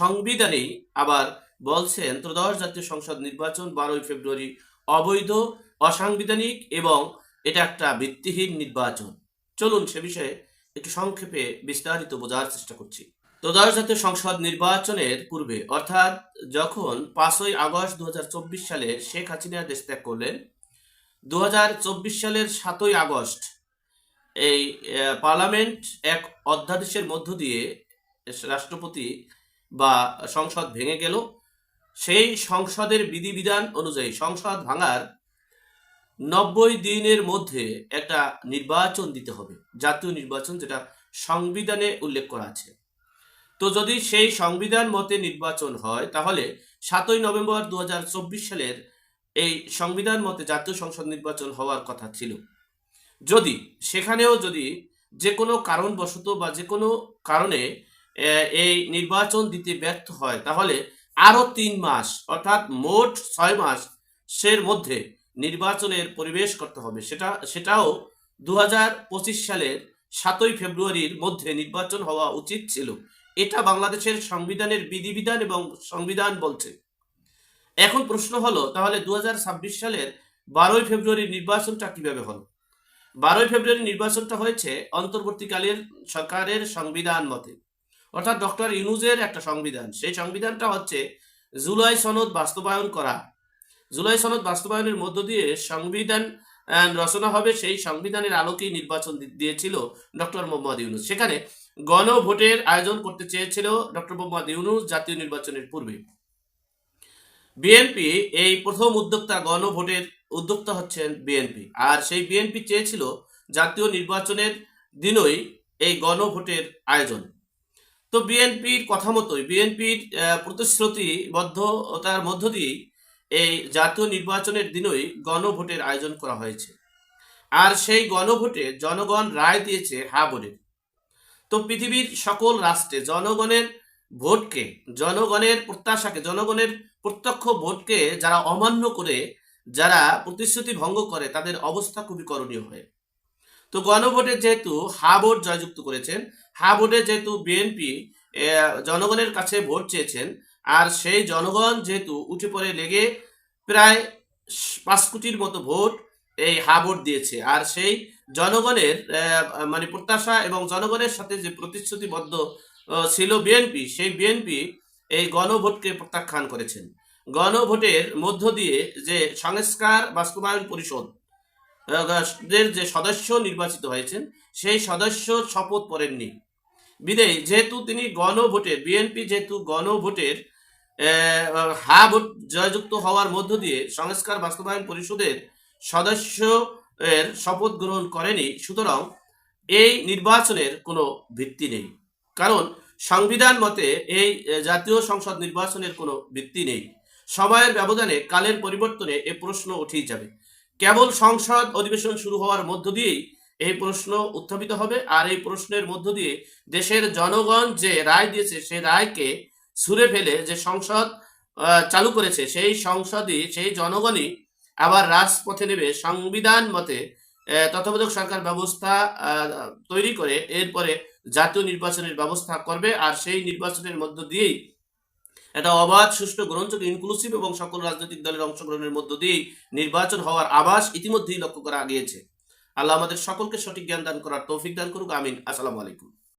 সংবিধানেই আবার বলছেন, ত্রয়োদশ জাতীয় সংসদ নির্বাচন বারোই ফেব্রুয়ারি অবৈধ, অসাংবিধানিক এবং এটা একটা ভিত্তিহীন নির্বাচন। চলুন সে বিষয়ে একটু সংক্ষেপে বিস্তারিত বোঝার চেষ্টা করছি। ত্রয়োদশ জাতীয় সংসদ নির্বাচনের পূর্বে, অর্থাৎ যখন পাঁচই আগস্ট দু হাজার চব্বিশ সালে শেখ হাসিনা দেশ ত্যাগ করলেন দু হাজার চব্বিশ সালের সাতই আগস্ট এই পার্লামেন্ট এক অধ্যাদেশের মধ্য দিয়ে রাষ্ট্রপতি বা সংসদ ভেঙে গেল, সেই সংসদের বিধিবিধান অনুযায়ী সংসদ ভাঙার নব্বই দিনের মধ্যে একটা নির্বাচন দিতে হবে, জাতীয় নির্বাচন যেটা সংবিধানে উল্লেখ করা আছে। তো যদি সেই সংবিধান মতে নির্বাচন হয়, তাহলে সাতই নভেম্বর দু হাজার চব্বিশ সালের এই সংবিধান মতে জাতীয় সংসদ নির্বাচন হওয়ার কথা ছিল। যদি সেখানেও যদি যে কোনো কারণবশত বা যে কোনো কারণে এই নির্বাচন দিতে ব্যর্থ হয়। তাহলে আরও তিন মাস, অর্থাৎ মোট ছয় মাস সের মধ্যে নির্বাচনের পরিবেশ করতে হবে। সেটা, সেটাও দু হাজার পঁচিশ সালের সাতই ফেব্রুয়ারির মধ্যে নির্বাচন হওয়া উচিত ছিল। এটা বাংলাদেশের সংবিধানের বিধিবিধান এবং সংবিধান বলছে। এখন প্রশ্ন হলো, তাহলে দু হাজার ছাব্বিশ সালের বারোই ফেব্রুয়ারির নির্বাচনটা কীভাবে হলো? বারোই ফেব্রুয়ারি নির্বাচনটা হয়েছে অন্তর্বর্তীকালের সরকারের সংবিধান মতে। অর্থাৎ ডক্টর ইউনুজের একটা সংবিধান। সেই সংবিধানটা হচ্ছে জুলাই সনদ বাস্তবায়ন করা। জুলাই সনদ বাস্তবায়নের মধ্য দিয়ে সংবিধান রচনা হবে। সেই সংবিধানের আলোকেই নির্বাচন দিয়েছিল ডক্টর মোহাম্মদ ইউনুস। সেখানে গণভোটের আয়োজন করতে চেয়েছিল ডক্টর মোহাম্মদ ইউনুস জাতীয় নির্বাচনের পূর্বে। বিএনপি, এই প্রথম উদ্যোক্তা গণভোটের উদ্যোক্তা হচ্ছেন বিএনপি। আর সেই বিএনপি চেয়েছিল জাতীয় নির্বাচনের দিনই এই গণভোটের আয়োজন। তো বিএনপির কথা মতোই, বিএনপির প্রতিশ্রুতিবদ্ধতার মধ্য দিয়েই এই জাতীয় নির্বাচনের দিনই গণভোটের আয়োজন করা হয়েছে। আর সেই গণভোটে জনগণ রায় দিয়েছে হা বলে। তো পৃথিবীর সকল রাষ্ট্রে জনগণের ভোটকে, জনগণের প্রত্যাশাকে, জনগণের প্রত্যক্ষ ভোটকে যারা অমান্য করে, যারা প্রতিশ্রুতি ভঙ্গ করে, তাদের অবস্থা খুবই করণীয় হয় তো গণভোটে যেহেতু হা ভোট জয়যুক্ত করেছেন, হা ভোটে যেহেতু বিএনপি জনগণের কাছে ভোট চেয়েছেন, আর সেই জনগণ যেহেতু উঠে পড়ে লেগে প্রায় পাঁচ কোটির মতো ভোট এই হা ভোট দিয়েছে, আর সেই জনগণের মানে প্রত্যাশা এবং জনগণের সাথে যে প্রতিশ্রুতিবদ্ধ ছিল বিএনপি সেই বিএনপি এই গণভোটকে প্রত্যাখ্যান করেছেন। গণভোটের মধ্য দিয়ে যে সংস্কার বাস্তবায়ন পরিষদ যে সদস্য নির্বাচিত হয়েছেন, সেই সদস্য শপথ পড়েননি বিদেয়, যেহেতু তিনি গণভোটের বিএনপি যেহেতু গণভোটের হা ভোট জয়যুক্ত হওয়ার মধ্য দিয়ে সংস্কার বাস্তবায়ন পরিষদের সদস্য এর শপথ গ্রহণ করেনি, সুতরাং এই নির্বাচনের কোনো ভিত্তি নেই। কারণ সংবিধান মতে এই জাতীয় সংসদ নির্বাচনের কোনো ভিত্তি নেই। সময়ের ব্যবধানে কালের পরিবর্তনে এ প্রশ্ন উঠেই যাবে। কেবল সংসদ অধিবেশন শুরু হওয়ার মধ্য দিয়েই এই প্রশ্ন উত্থাপিত হবে, আর এই প্রশ্নের মধ্য দিয়ে দেশের জনগণ যে রায় দিয়েছে, সেই রায়কে ছুঁড়ে ফেলে যে সংসদ চালু করেছে, সেই সংসদই, সেই জনগণই আবার রাজপথে নেবে। সংবিধান মতে তত্ত্বাবধায়ক সরকার ব্যবস্থা তৈরি করে এরপরে জাতীয় নির্বাচনের ব্যবস্থা করবে, আর সেই নির্বাচনের মধ্য দিয়েই এটা অবাধ, সুষ্ঠু, গ্রহণযোগ্য ইনক্লুসিভ এবং সকল রাজনৈতিক দলের অংশগ্রহণের মধ্য দিয়ে নির্বাচন হওয়ার আভাস ইতিমধ্যেই লক্ষ্য করা গিয়েছে। আল্লাহ আমাদের সকলকে সঠিক জ্ঞান দান করার তৌফিক দান করুক, আমিন। আসসালামু আলাইকুম।